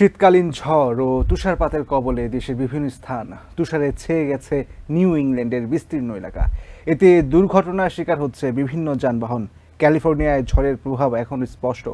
শীতকালীন ঝড় ও তুষারপাতের কবলে দেশের বিভিন্ন স্থান তুষারে ছেয়ে গেছে নিউ ইংল্যান্ডের বিস্তীর্ণ এলাকা। এতে দুর্ঘটনার শিকার হচ্ছে বিভিন্ন যানবাহন। ক্যালিফোর্নিয়ায় ঝড়ের প্রভাব এখন স্পষ্ট।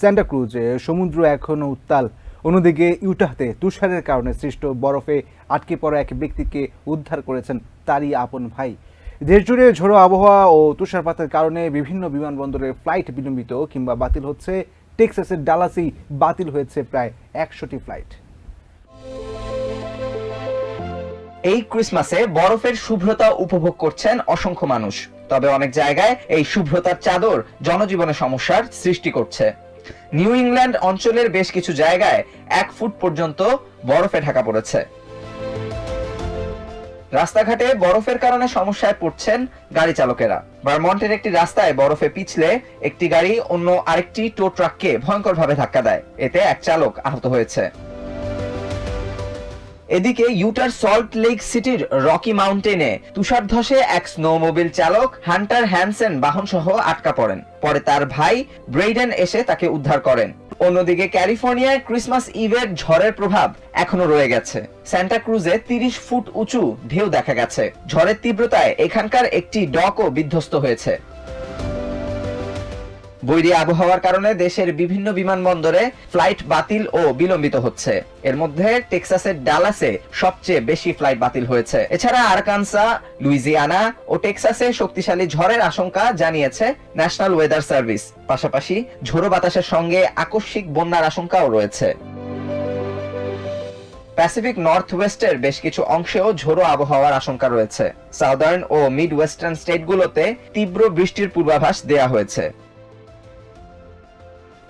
স্যান্টা ক্রুজে সমুদ্র এখনও উত্তাল। অন্যদিকে ইউটাহতে তুষারের কারণে সৃষ্ট বরফে আটকে পড়া এক ব্যক্তিকে উদ্ধার করেছেন তারই আপন ভাই। দেশজুড়ে ঝোড়ো আবহাওয়া ও তুষারপাতের কারণে বিভিন্ন বিমানবন্দরের ফ্লাইট বিলম্বিত কিংবা বাতিল হচ্ছে টেক্সাসের ডালাসি বাতিল হয়েছে প্রায় একশোটি ফ্লাইট। এই ক্রিসমাসে বরফের শুভ্রতা উপভোগ করছেন অসংখ্য মানুষ, তবে অনেক জায়গায় এই শুভ্রতার চাদর জনজীবনে সমস্যার সৃষ্টি করছে। নিউ ইংল্যান্ড অঞ্চলের বেশ কিছু জায়গায় এক ফুট পর্যন্ত বরফে ঢাকা পড়েছে। রাস্তাঘাটে বরফের কারণে সমস্যায় পড়ছেন গাড়ি চালকেরা। বারমন্টের একটি রাস্তায় বরফে পিছলে একটি গাড়ি অন্য আরেকটি টো ট্রাককে ভয়ঙ্করভাবে ধাক্কা দেয়। এতে এক চালক আহত হয়েছে। এদিকে ইউটার সল্ট লেক সিটির রকি মাউন্টেনে তুষার ধসে এক স্নোমোবিল চালক হান্টার হ্যানসেন বাহন সহ আটকা পড়েন। পরে তার ভাই ব্রেইডেন এসে তাকে উদ্ধার করেন। অন্যদিকে ক্যালিফোর্নিয়ায় ক্রিসমাস ইভের ঝড়ের প্রভাব এখনও রয়ে গেছে। স্যান্টা ক্রুজে তিরিশ ফুট উঁচু ঢেউ দেখা গেছে। ঝড়ের তীব্রতায় এখানকার একটি ডকও বিধ্বস্ত হয়েছে। বৈরী আবহাওয়ার কারণে দেশের বিভিন্ন বিমানবন্দরে ফ্লাইট বাতিল ও বিলম্বিত হচ্ছে। এর মধ্যে টেক্সাসের ডালাসে সবচেয়ে বেশি ফ্লাইট বাতিল হয়েছে। এছাড়া আরকানসা, লুইজিয়ানা ও টেক্সাসে শক্তিশালী ঝড়ের আশঙ্কা জানিয়েছে ন্যাশনাল ওয়েদার সার্ভিস। পাশাপাশি ঝোড়ো বাতাসের সঙ্গে আকস্মিক বন্যার আশঙ্কাও রয়েছে। প্যাসিফিক নর্থ ওয়েস্টের বেশ কিছু অংশেও ঝোড়ো আবহাওয়ার আশঙ্কা রয়েছে। সাউদার্ন ও মিড ওয়েস্টার্ন স্টেটগুলোতে তীব্র বৃষ্টির পূর্বাভাস দেয়া হয়েছে।